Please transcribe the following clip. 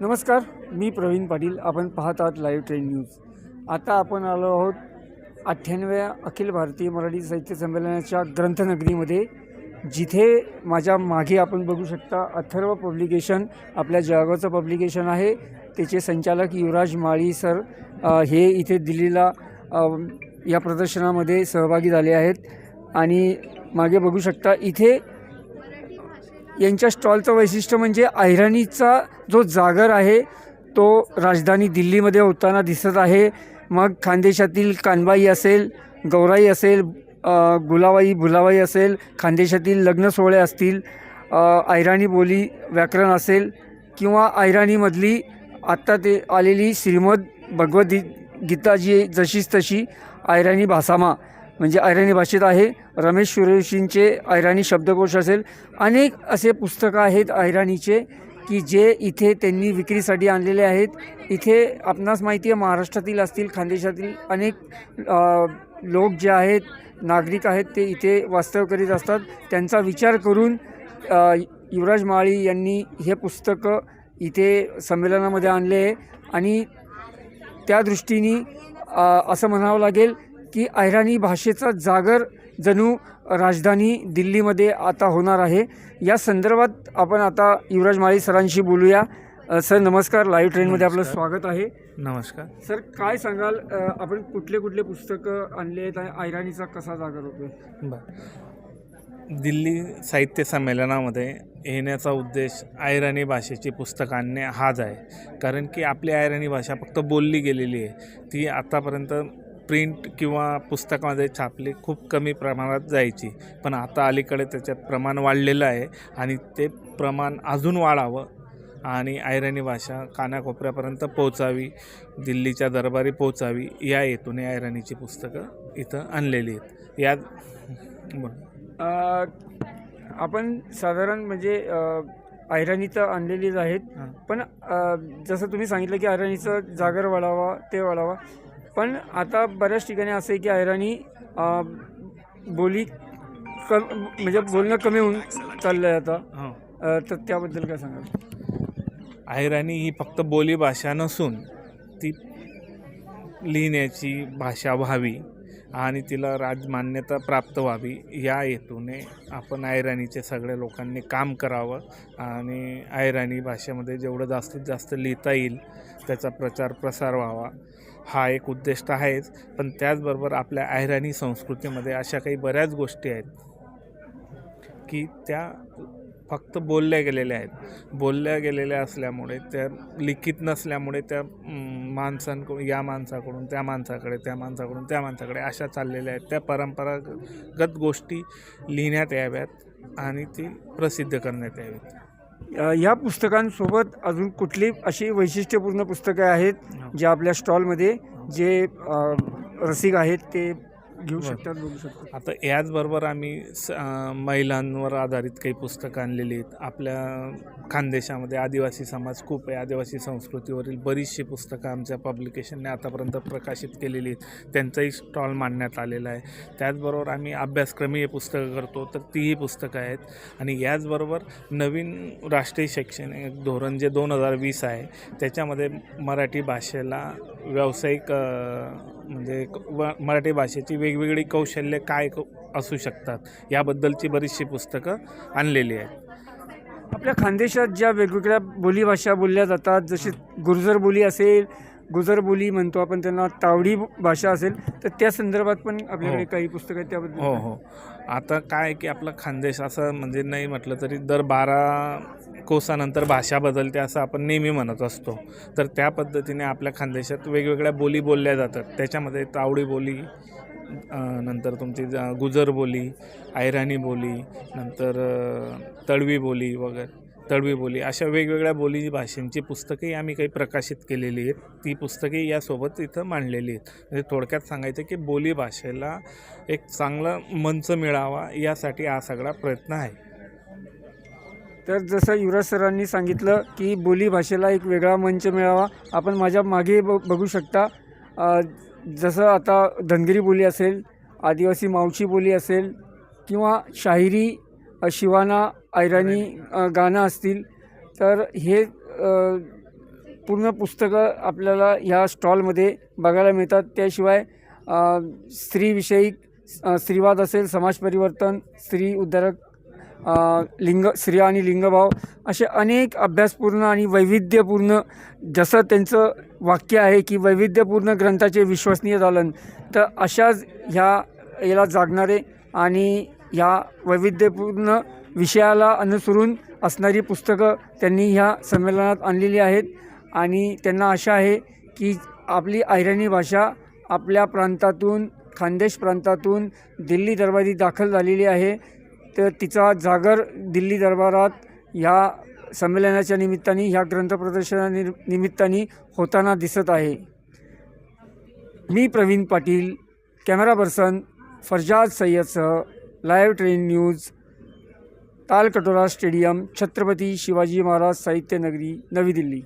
नमस्कार मी प्रवीण पाटील. आपण पाहत आहात लाईव्ह ट्रेन न्यूज आता आपण आलो आहोत अठ्ठ्याण्णव्या अखिल भारतीय मराठी साहित्य संमेलनाच्या ग्रंथनगरीमध्ये जिथे माझ्या मागे आपण बघू शकता अथर्व पब्लिकेशन आपल्या जळगावचं पब्लिकेशन आहे. त्याचे संचालक युवराज माळी सर हे इथे दिल्लीला या प्रदर्शनामध्ये सहभागी झाले आहेत. आणि मागे बघू शकता इथे यांच्या स्टॉलचं वैशिष्ट्य म्हणजे अहिराणीचा जो जागर आहे तो राजधानी दिल्लीमध्ये होताना दिसत आहे. मग खानदेशातील कानबाई असेल गौराई असेल गुलाबाई भुलाबाई असेल खानदेशातील लग्न सोहळे असतील ऐराणी बोली व्याकरण असेल किंवा ऐराणीमधली आत्ता ते आलेली श्रीमद भगवद्गी गीता जी जशीच तशी ऐराणी भासामा. म्हणजे ऐराणी भाषेत आहे. रमेश सुरेशींचे ऐराणी शब्दकोश असेल. अनेक असे पुस्तकं आहेत ऐराणीचे की जे इथे त्यांनी विक्रीसाठी आणलेले आहेत. इथे आपणास माहिती आहे महाराष्ट्रातील असतील खानदेशातील अनेक लोक जे आहेत नागरिक आहेत ते इथे वास्तव्य करीत असतात. त्यांचा विचार करून युवराज माळी यांनी हे पुस्तकं इथे संमेलनामध्ये आणले आहे. आणि त्या दृष्टीने असं म्हणावं लागेल की ऐराणी भाषेचा जागर जणू राजधानी दिल्लीमध्ये आता होणार आहे. या संदर्भात आपण आता युवराज माळी सरांशी बोलूया. सर नमस्कार. लाईव्ह ट्रेनमध्ये आपलं. स्वागत आहे. नमस्कार. सर काय सांगाल? आपण कुठले कुठले पुस्तकं आणले आहेत आणि ऐराणीचा कसा जागर बर. दिल्ली साहित्य संमेलनामध्ये येण्याचा उद्देश आयराणी भाषेची पुस्तक आणणे हाच आहे. कारण की आपली आयराणी भाषा फक्त बोलली गेलेली आहे. ती आतापर्यंत प्रिंट किंवा पुस्तकामध्ये छापली खूप कमी प्रमाणात जायची पण आता अलीकडे त्याच्यात प्रमाण वाढलेलं आहे आणि ते प्रमाण अजून वाढावं आणि आयराणी भाषा कानाकोपऱ्यापर्यंत पोहोचावी दिल्लीच्या दरबारी पोहोचावी या हेतूने आयराणीची पुस्तकं इथं आणलेली आहेत यात. अ, आपण साधारण म्हणजे अ, ऐराणी तर आणलेलीच आहेत. पण जसं तुम्ही सांगितलं की ऐराणीचं जागर वाढावा ते वाढावा पण आता बऱ्याच ठिकाणी असं आहे की ऐराणी अ, बोली कम म्हणजे बोलणं कमी होऊन चाललं आहे आता. हं. अ, तर त्याबद्दल काय सांगाल? आयराणी ही फक्त बोली भाषा नसून ती लिहिण्याची भाषा व्हावी आणि तिला राजमान्यता प्राप्त व्हावी या हेतूने आपण आयराणीचे सगळ्या लोकांनी काम करावं आणि आयराणी भाषेमध्ये जेवढं जास्तीत जास्त लिहिता येईल त्याचा प्रचार प्रसार व्हावा. हा एक उद्दिष्ट आहेच पण त्याचबरोबर आपल्या अहिराणी संस्कृतीमध्ये अशा काही बऱ्याच गोष्टी आहेत की त्या फक्त बोलल्या गेलेल्या आहेत. बोलल्या गेलेल्या असल्यामुळे त्या लिखित नसल्यामुळे त्या माणसांकडून या माणसाकडून त्या माणसाकडे त्या माणसाकडून त्या माणसाकडे अशा चाललेल्या आहेत. त्या परंपरागत गोष्टी लिहिण्यात याव्यात आणि ती प्रसिद्ध करण्यात यावीत. अ, या पुस्तकांसोबत अजून कुठली अशी वैशिष्ट्यपूर्ण पुस्तकं आहेत जे आपल्या स्टॉलमध्ये जे अ, रसिक आहेत ते घेऊ. शकतात बघू शकतात. आता याचबरोबर आम्ही स अं, महिलांवर आधारित काही पुस्तकं आणलेली आहेत. आपल्या खानदेशामध्ये आदिवासी समाज खूप आहे. आदिवासी संस्कृतीवरील बरीचशी पुस्तकं आमच्या पब्लिकेशनने आतापर्यंत प्रकाशित केलेली आहेत. त्यांचाही स्टॉल मांडण्यात आलेला आहे. त्याचबरोबर आम्ही अभ्यासक्रमीय पुस्तकं करतो तर तीही पुस्तकं आहेत. आणि याचबरोबर नवीन राष्ट्रीय शैक्षणिक धोरण जे दोन हजार वीस आहे त्याच्यामध्ये मराठी भाषेला व्यावसायिक म्हणजे व मराठी भाषेची वेगवेगळी कौशल्य काय क- असू शकतात याबद्दलची बरीचशी पुस्तकं आणलेली आहेत. आपल्या खानदेशात ज्या वेगवेगळ्या बोलीभाषा बोलल्या जातात जशी गुर्जर बोली असेल गुजर बोली म्हणतो आपण त्यांना तावडी भाषा असेल तर त्या संदर्भात पण आपल्याकडे हो. काही पुस्तकं आहेत त्याबद्दल. हो हो. आता काय की आपला खानदेश असं म्हणजे नाही म्हटलं तरी दर बारा कोसानंतर भाषा बदलते असं आपण नेहमी म्हणत असतो. तर त्या पद्धतीने आपल्या खानदेशात वेगवेगळ्या बोली बोलल्या जातात. त्याच्यामध्ये तावडी बोली नंतर तुमची ज- गुजर बोली ऐराणी बोली नंतर तळवी बोली वगैरे. तळवी बोली. अशा वेगवेगळ्या बोली भाषांची पुस्तकंही आम्ही काही प्रकाशित केलेली आहेत. ती पुस्तके यासोबत इथं मांडलेली आहेत. म्हणजे थोडक्यात सांगायचं की बोली भाषेला एक चांगला मंच मिळावा यासाठी हा सगळा प्रयत्न आहे. तर जसं युवराज सरांनी सांगितलं की बोली भाषेला एक वेगळा मंच मिळावा. आपण माझ्या मागे ब बघू शकता जसं आता धनगिरी बोली असेल आदिवासी मावशी बोली असेल किंवा शाहिरी शिवाना ऐराणी गाणं असतील तर हे पूर्ण पुस्तकं आपल्याला ह्या स्टॉलमध्ये बघायला मिळतात. त्याशिवाय स्त्रीविषयी स्त्रीवाद असेल समाज परिवर्तन स्त्री उद्धारक लिंग स्त्रिया आणि लिंगभाव असे अनेक अभ्यासपूर्ण आणि वैविध्यपूर्ण जसं त्यांचं वाक्य आहे की वैविध्यपूर्ण ग्रंथाचे विश्वसनीय दालन तर अशाच ह्या याला जागणारे आणि ह्या वैविध्यपूर्ण विषयाला अनुसरून असणारी पुस्तकं त्यांनी ह्या संमेलनात आणलेली आहेत. आणि त्यांना आशा आहे की आपली अहिराणी भाषा आपल्या प्रांतातून खानदेश प्रांतातून दिल्ली दरबारी दाखल झालेली आहे. तर तिचा जागर दिल्ली दरबारात ह्या संमेलनाच्या निमित्ताने ह्या ग्रंथ प्रदर्शना निमित्ताने होताना दिसत आहे. मी Pravin Patil camera person Farzad सय्यदसह live train news Talkatora stadium Chhatrapati Shivaji Maharaj साहित्य नगरी नवी दिल्ली.